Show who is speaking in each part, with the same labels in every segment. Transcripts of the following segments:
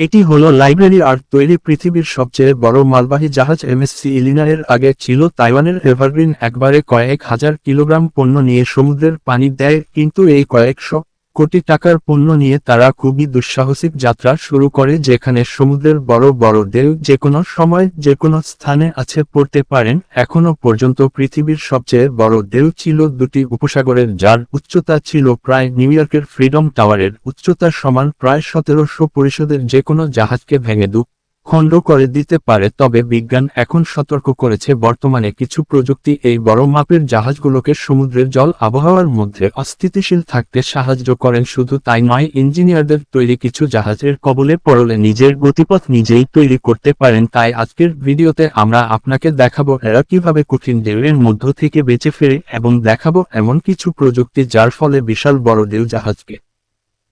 Speaker 1: এটি হলো library art তৈরি পৃথিবীর সবচেয়ে বড় মালবাহী জাহাজ এমএসসি ইলিনারের আগে ছিল তাইওয়ানের এভারগ্রিন একবারে কয়েক হাজার কিলোগ্রাম পণ্য নিয়ে সমুদ্রের পানি দেয়, কিন্তু এই কয়েকশো কোটি টাকার পণ্য নিয়ে তারা খুবই দুঃসাহসিক যাত্রা শুরু করে যেখানে সমুদ্রের বড় বড় ঢেউ যে কোনো সময় যে কোনো স্থানে আছে পড়তে পারেন এখনও পর্যন্ত পৃথিবীর সবচেয়ে বড় ঢেউ ছিল দুটি উপসাগরের যার উচ্চতা ছিল প্রায় নিউ ইয়র্কের ফ্রিডম টাওয়ারের উচ্চতার সমান প্রায় সতেরোশো পরিষদের যে কোনো জাহাজকে ভেঙে দু খণ্ড করে দিতে পারে, তবে বিজ্ঞান এখন সতর্ক করেছে বর্তমানে কিছু প্রযুক্তি এই বড় মাপের জাহাজগুলোকে সমুদ্রের জল আবহাওয়ার মধ্যে অস্থিতিশীল থাকতে সাহায্য করেন। শুধু তাই নয়, ইঞ্জিনিয়ারদের তৈরি কিছু জাহাজের কবলে পড়লে নিজের গতিপথ নিজেই তৈরি করতে পারেন। তাই আজকের ভিডিওতে আমরা আপনাকে দেখাবো এরা কীভাবে কঠিন ঢেউয়ের মধ্য থেকে বেঁচে ফেরে এবং দেখাবো এমন কিছু প্রযুক্তি যার ফলে বিশাল বড় ঢেউ জাহাজকে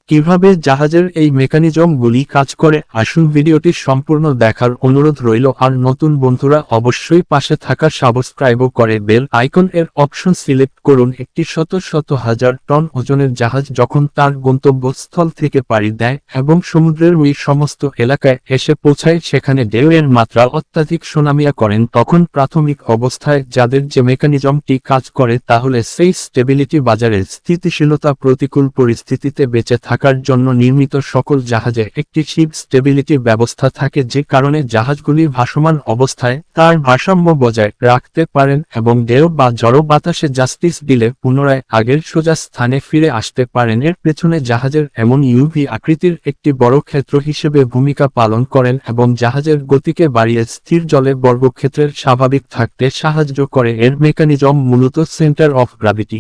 Speaker 1: কীভাবে জাহাজের এই মেকানিজমগুলি কাজ করে? আসুন ভিডিওটি সম্পূর্ণ দেখার অনুরোধ রইল। আর নতুন বন্ধুরা অবশ্যই পাশে থাকা সাবস্ক্রাইবও করে বেল আইকন এর অপশন সিলেক্ট করুন। একটি শত শত হাজার টন ওজনের জাহাজ যখন তার গন্তব্যস্থল থেকে পাড়ি দেয় এবং সমুদ্রের ওই সমস্ত এলাকায় এসে পৌঁছায়, সেখানে ঢেউয়ের মাত্রা অত্যাধিক সুনামিয়া করেন, তখন প্রাথমিক অবস্থায় যাদের যে মেকানিজমটি কাজ করে, তাহলে সেই স্টেবিলিটি বাজারের স্থিতিশীলতা প্রতিকূল পরিস্থিতিতে বেঁচে থাকার জন্য নির্মিত সকল জাহাজে একটি শিপ স্টেবিলিটি ব্যবস্থা থাকে যে কারণে জাহাজগুলি ভাসমান অবস্থায় তার ভারসাম্য বজায় রাখতে পারেন এবং ঢেউ বা জড় বাতাসে জাস্টিস দিলে পুনরায় আগের সোজা স্থানে ফিরে আসতে পারেন। এর পেছনে জাহাজের এমন ইউভি আকৃতির একটি বড় ক্ষেত্র হিসেবে ভূমিকা পালন করেন এবং জাহাজের গতিকে বাড়িয়ে স্থির জলে বর্গক্ষেত্রের স্বাভাবিক থাকতে সাহায্য করে। এর মেকানিজম মূলত সেন্টার অফ গ্র্যাভিটি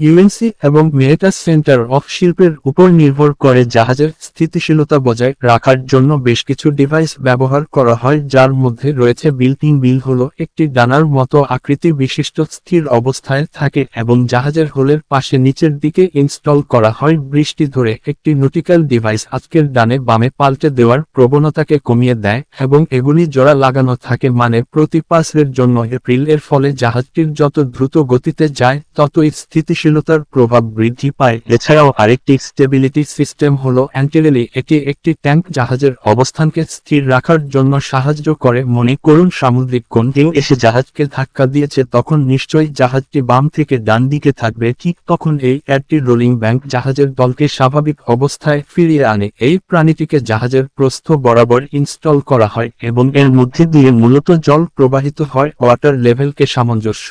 Speaker 1: ইউএনসি এবং মেয়েটা সেন্টার অফ শিল্পের উপর নির্ভর করে জাহাজের স্থিতিশীলতা বজায় রাখার জন্য বেশ কিছু ডিভাইস ব্যবহার করা হয়, যার মধ্যে রয়েছে বিল্টিং বিল হলো একটি ডানার মতো আকৃতি বিশিষ্ট স্থির অবস্থায় থাকে এবং জাহাজের হোলের পাশে নিচের দিকে ইনস্টল করা হয়। বৃষ্টি ধরে একটি নটিক্যাল ডিভাইস আজকের ডানে বামে পাল্টে দেওয়ার প্রবণতাকে কমিয়ে দেয় এবং এগুলি জোড়া লাগানো থাকে মানে প্রতি পাসের জন্য এপ্রিল এর ফলে জাহাজটির যত দ্রুত গতিতে যায়, ততই স্থিতিশীল স্থিতিশীলতার প্রভাব বৃদ্ধি পায়। এছাড়াও আরেকটি স্টেবিলিটি সিস্টেম হল অ্যান্টিরেলি এটি একটি ট্যাঙ্ক জাহাজের অবস্থানকে স্থির রাখার জন্য সাহায্য করে। মনে করুন, সামুদ্রিক কোন ঢেউ এসে জাহাজকে ধাক্কা দিয়েছে, তখন নিশ্চয়ই জাহাজটি বাম থেকে ডান দিকে থাকবে। ঠিক তখন এই অ্যাডটি রোলিং ব্যাংক জাহাজের দলকে স্বাভাবিক অবস্থায় ফিরিয়ে আনে। এই প্রাণীটিকে জাহাজের প্রস্থ বরাবর ইনস্টল করা হয় এবং এর মধ্যে দিয়ে মূলত জল প্রবাহিত হয় ওয়াটার লেভেলকে সামঞ্জস্য।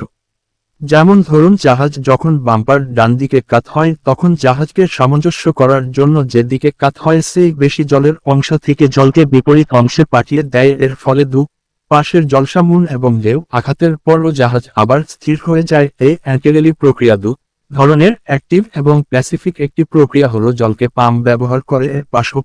Speaker 1: যেমন ধরুন জাহাজ যখন বাম্পার ডান দিকে কাত হয়, তখন জাহাজকে সামঞ্জস্য করার জন্য যেদিকে কাত হয়, সেই বেশি জলের অংশ থেকে জলকে বিপরীত অংশে পাঠিয়ে দেয়। এর ফলে দু পাশের জলসামুন এবং ঢেউ আঘাতের পরও জাহাজ আবার স্থির হয়ে যায়। এই অ্যান্টিরেলি প্রক্রিয়া দু ধরনের অ্যাক্টিভ এবং প্যাসিফিক একটি প্রক্রিয়া হলো জলকে পাম্প ব্যবহার করে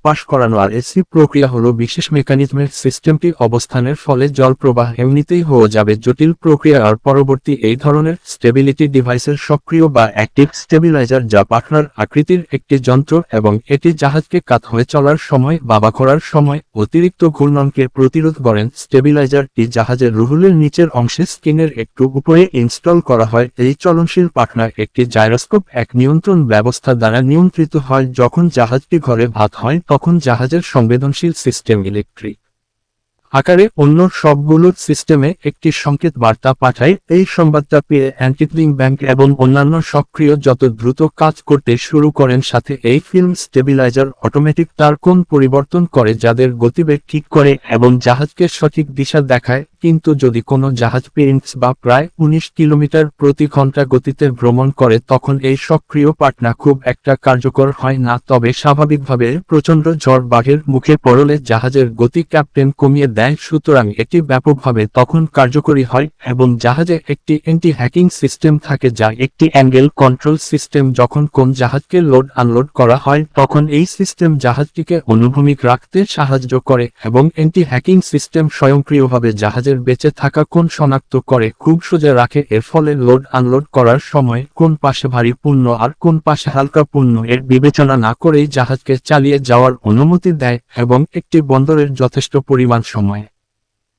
Speaker 1: পাশ করানো আর এসি প্রক্রিয়া হলো বিশেষ মেকানিজমের সিস্টেমটি অবস্থানের ফলে জল প্রবাহ এমনিতেই হয়ে যাবে। জটিল প্রক্রিয়া আর পরবর্তী এই ধরনের স্টেবিলিটি ডিভাইসের সক্রিয় বা অ্যাক্টিভ স্টেবিলাইজার যা পাটনার আকৃতির একটি যন্ত্র এবং এটি জাহাজকে কাত হয়ে চলার সময়, বাবা করার সময় অতিরিক্ত ঘূর্ণনকে প্রতিরোধ করেন। স্টেবিলাইজারটি জাহাজের রুহুলের নিচের অংশে স্কিনের একটু উপরে ইনস্টল করা হয়। এই চলনশীল পাটনার একটি জাইরোস্কোপ এক নিয়ন্ত্রণ ব্যবস্থা দ্বারা নিয়ন্ত্রিত হয় যখন জাহাজটি ঘরে ভাত হয়, তখন জাহাজের সংবেদনশীল সিস্টেম ইলেকট্রিক। আকারে অন্য সবগুলোর সিস্টেমে একটি সংকেত বার্তা পাঠায়। এই সংবাদটা পেয়ে অ্যান্টিক্লিং ব্যাংক এবং অন্যান্য সক্রিয় যত দ্রুত কাজ করতে শুরু করেন সাথে এই ফিল্ম স্টেবিলাইজার অটোমেটিক তার কোন পরিবর্তন করে যাদের গতিবেগ ঠিক করে এবং জাহাজকে সঠিক দিশা দেখায়। কিন্তু যদি কোনো জাহাজ পেইন্টস বা প্রায় উনিশ কিলোমিটার প্রতি ঘণ্টা গতিতে ভ্রমণ করে, তখন এই সক্রিয় পাটনা খুব একটা কার্যকর হয় না। তবে স্বাভাবিকভাবে প্রচণ্ড ঝড় বাঘের মুখে পড়লে জাহাজের গতি ক্যাপ্টেন কমিয়ে দেয়। সুতরাং এটি ব্যাপকভাবে তখন কার্যকরী হয় এবং জাহাজে একটি অ্যান্টি হ্যাকিং সিস্টেম থাকে যা একটি অ্যাঙ্গেল কন্ট্রোল সিস্টেম যখন কোন জাহাজকে লোড আনলোড করা হয়, তখন এই সিস্টেম জাহাজটিকে অনুভূমিক রাখতে সাহায্য করে এবং অ্যান্টি হ্যাকিং সিস্টেম স্বয়ংক্রিয়ভাবে জাহাজের বেঁচে থাকা কোন শনাক্ত করে খুব সোজা রাখে, এর ফলে লোড আনলোড করার সময় কোন পাশে ভারী পূর্ণ আর কোন পাশে হালকা পূর্ণ এর বিবেচনা না করেই জাহাজকে চালিয়ে যাওয়ার অনুমতি দেয় এবং একটি বন্দরের যথেষ্ট পরিমাণ সময়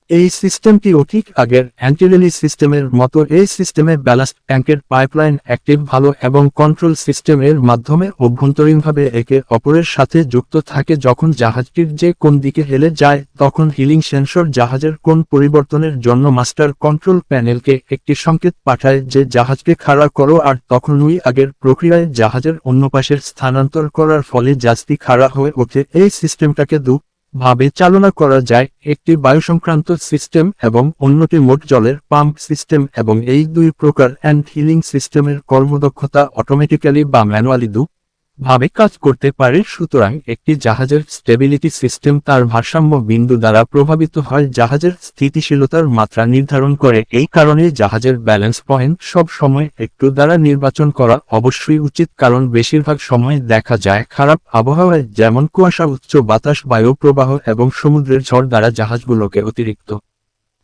Speaker 1: এই সিস্টেমটিও ঠিক আগের অ্যান্টিরেলি সিস্টেমের মতো এই সিস্টেমে ব্যালাস্ট ট্যাঙ্কের পাইপলাইন অ্যাক্টিভ ভালো এবং কন্ট্রোল সিস্টেমের মাধ্যমে অভ্যন্তরীণভাবে একে অপরের সাথে যুক্ত থাকে যখন জাহাজটির যে কোন দিকে হেলে যায় তখন হিলিং সেন্সর জাহাজের কোন পরিবর্তনের জন্য মাস্টার কন্ট্রোল প্যানেলকে একটি সংকেত পাঠায় যে জাহাজকে খাড়া করো আর তখনই আগের প্রক্রিয়ায় জাহাজের অন্য পাশের স্থানান্তর করার ফলে জাহাজটি খাড়া হয়ে ওঠে। এই সিস্টেমটাকে দু ভাবে চালনা করা যায়, একটি বায়ু সংক্রান্ত সিস্টেম এবং অন্যটি মোট জলের পাম্প সিস্টেম এবং এই দুই প্রকার অ্যান্ড হিলিং সিস্টেমের কর্মদক্ষতা অটোমেটিক্যালি বা ম্যানুয়ালি দু। ভাবে কাজ করতে পারে সুতরাং একটি জাহাজের স্টেবিলিটি সিস্টেম তার ভারসাম্য বিন্দু দ্বারা প্রভাবিত হয় জাহাজের স্থিতিশীলতার মাত্রা নির্ধারণ করে। এই কারণে জাহাজের ব্যালেন্স পয়েন্ট সব সময় একটু দ্বারা নির্বাচন করা অবশ্যই উচিত কারণ বেশিরভাগ সময় দেখা যায় খারাপ আবহাওয়ায় যেমন কুয়াশা, উচ্চ বাতাস বায়ু প্রবাহ এবং সমুদ্রের ঝড় দ্বারা জাহাজগুলোকে অতিরিক্ত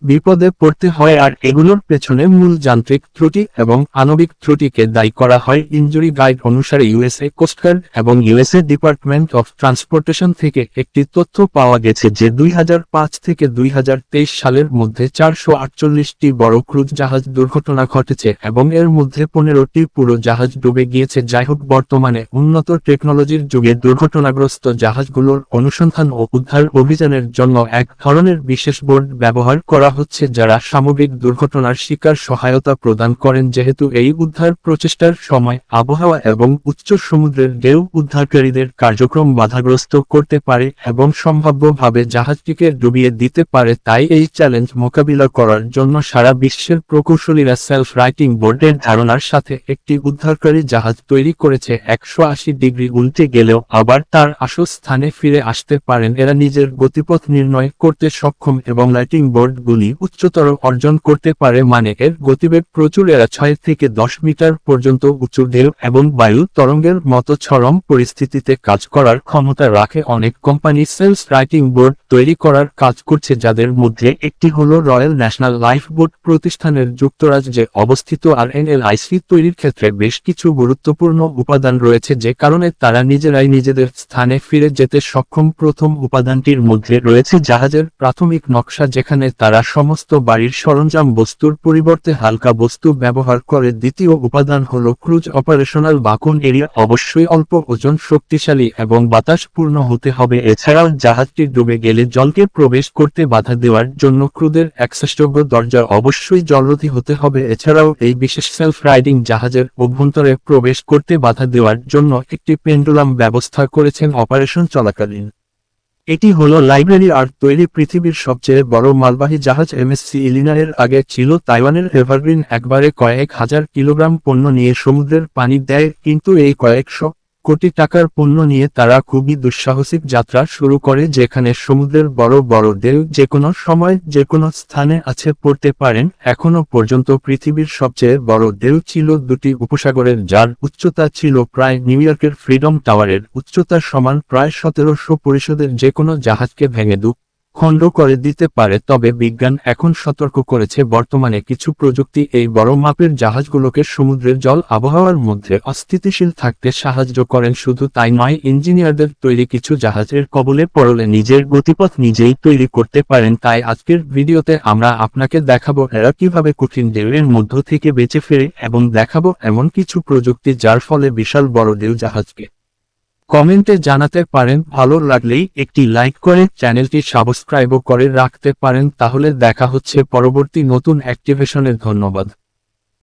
Speaker 1: বিপদে পড়তে হয় আর এগুলোর পেছনে মূল যান্ত্রিক ত্রুটি এবং আণবিক ত্রুটিকে দায়ী করা হয়। ইনজুরি গাইড অনুসারে ইউএসএ কোস্টগার্ড এবং ইউএসএ ডিপার্টমেন্ট অফ ট্রান্সপোর্টেশন থেকে একটি তথ্য পাওয়া গেছে যে দুই হাজার পাঁচ থেকে দুই হাজার তেইশ সালের মধ্যে চারশো আটচল্লিশটি বড় ক্রুজ জাহাজ দুর্ঘটনা ঘটেছে এবং এর মধ্যে পনেরোটি পুরো জাহাজ ডুবে গিয়েছে। যাই হোক বর্তমানে উন্নত টেকনোলজির যুগে দুর্ঘটনাগ্রস্ত জাহাজগুলোর অনুসন্ধান ও উদ্ধার অভিযানের জন্য এক ধরনের বিশেষ বোর্ড ব্যবহার করা হচ্ছে যারা সামগ্রিক দুর্ঘটনার শিকার সহায়তা প্রদান করেন যেহেতু এই উদ্ধার প্রচেষ্টার সময় আবহাওয়া এবং উচ্চ সমুদ্রের ঢেউ উদ্ধারকারীদের কার্যক্রম বাধাগ্রস্ত করতে পারে এবং সম্ভাব্যভাবে জাহাজটিকে ডুবিয়ে দিতে পারে তাই এই চ্যালেঞ্জ মোকাবিলা করার জন্য সারা বিশ্বের প্রকৌশলীরা সেলফ রাইটিং বোর্ডের ধারণার সাথে একটি উদ্ধারকারী জাহাজ তৈরি করেছে একশো আশি ডিগ্রি উল্টে গেলেও আবার তার আসল স্থানে ফিরে আসতে পারেন। এরা নিজের গতিপথ নির্ণয় করতে সক্ষম এবং লাইটিং বোর্ডগুলি উচ্চতর অর্জন করতে পারে মানে এর গতিবেগ প্রচুর এরা ছয় থেকে দশ মিটার পর্যন্ত উঁচু ঢেউ এবং বায়ু তরঙ্গের মতো চরম পরিস্থিতিতে কাজ করার ক্ষমতা রাখে অনেক কোম্পানি সেলস রাইটিং বোর্ড তৈরি করার কাজ করছে যাদের মধ্যে একটি হলো রয়্যাল ন্যাশনাল লাইফ বোর্ড প্রতিষ্ঠানের যুক্তরাজ্যে অবস্থিত আর এনএলআইসি তৈরির ক্ষেত্রে বেশ কিছু গুরুত্বপূর্ণ উপাদান রয়েছে যে কারণে তারা নিজেরাই নিজেদের স্থানে ফিরে যেতে সক্ষম প্রথম উপাদানটির মধ্যে রয়েছে জাহাজের প্রাথমিক নকশা যেখানে তারা সমস্ত বাড়ির সরঞ্জাম বস্তুর পরিবর্তে হালকা বস্তু ব্যবহার করে। দ্বিতীয় উপাদান হল ক্রুজ অপারেশনাল বাকুন এরিয়া। অবশ্যই অল্প ওজন, শক্তিশালী এবং বাতাসপূর্ণ হতে হবে। এছাড়াও জাহাজটি ডুবে গেলে জলকে প্রবেশ করতে বাধা দেওয়ার জন্য ক্রুদের অ্যাক্সেসযোগ্য দরজা অবশ্যই জলরোধী হতে হবে। এছাড়াও এই বিশেষ সেলফ রাইডিং জাহাজের অভ্যন্তরে প্রবেশ করতে বাধা দেওয়ার জন্য একটি পেন্ডুলাম ব্যবস্থা করেছেন অপারেশন চলাকালীন। এটি হল লাইব্রেরি আর্ট তৈরি পৃথিবীর সবচেয়ে বড় মালবাহী জাহাজ এমএসসি ইলিনারের আগে ছিল তাইওয়ানের এভারগ্রিন একবারে কয়েক হাজার কিলোগ্রাম পণ্য নিয়ে সমুদ্রের পানি দেয়, কিন্তু এই কয়েকশো কোটি টাকার পণ্য নিয়ে তারা খুবই দুঃসাহসিক যাত্রা শুরু করে যেখানে সমুদ্রের বড় বড় দেহ যে কোনো সময় যে কোনো স্থানে আছে পড়তে পারেন, এখনও পর্যন্ত পৃথিবীর সবচেয়ে বড় দেহ ছিল দুটি উপসাগরের যার উচ্চতা ছিল প্রায় নিউ ইয়র্কের ফ্রিডম টাওয়ারের উচ্চতার সমান প্রায় সতেরোশো পরিষদের যে কোনো জাহাজকে ভেঙে দু খণ্ড করে দিতে পারে, তবে বিজ্ঞান এখন সতর্ক করেছে, বর্তমানে কিছু প্রযুক্তি এই বড় মাপের জাহাজগুলোকে সমুদ্রের জল আবহাওয়ার মধ্যে অস্থিতিশীল থাকতে সাহায্য করেন, শুধু তাই নয়, ইঞ্জিনিয়ারদের তৈরি কিছু জাহাজের কবলে পড়লে নিজের গতিপথ নিজেই তৈরি করতে পারেন, তাই আজকের ভিডিওতে আমরা আপনাকে দেখাবো এরা কীভাবে কঠিন ঢেউয়ের মধ্য থেকে বেঁচে ফেরে এবং দেখাবো এমন কিছু প্রযুক্তি যার ফলে বিশাল বড় ঢেউ জাহাজকে কমেন্টে জানাতে পারেন, ভালো লাগলেই একটি লাইক করে চ্যানেলটি সাবস্ক্রাইবও করে রাখতে পারেন, তাহলে দেখা হচ্ছে পরবর্তী নতুন অ্যাক্টিভেশনের ধন্যবাদ।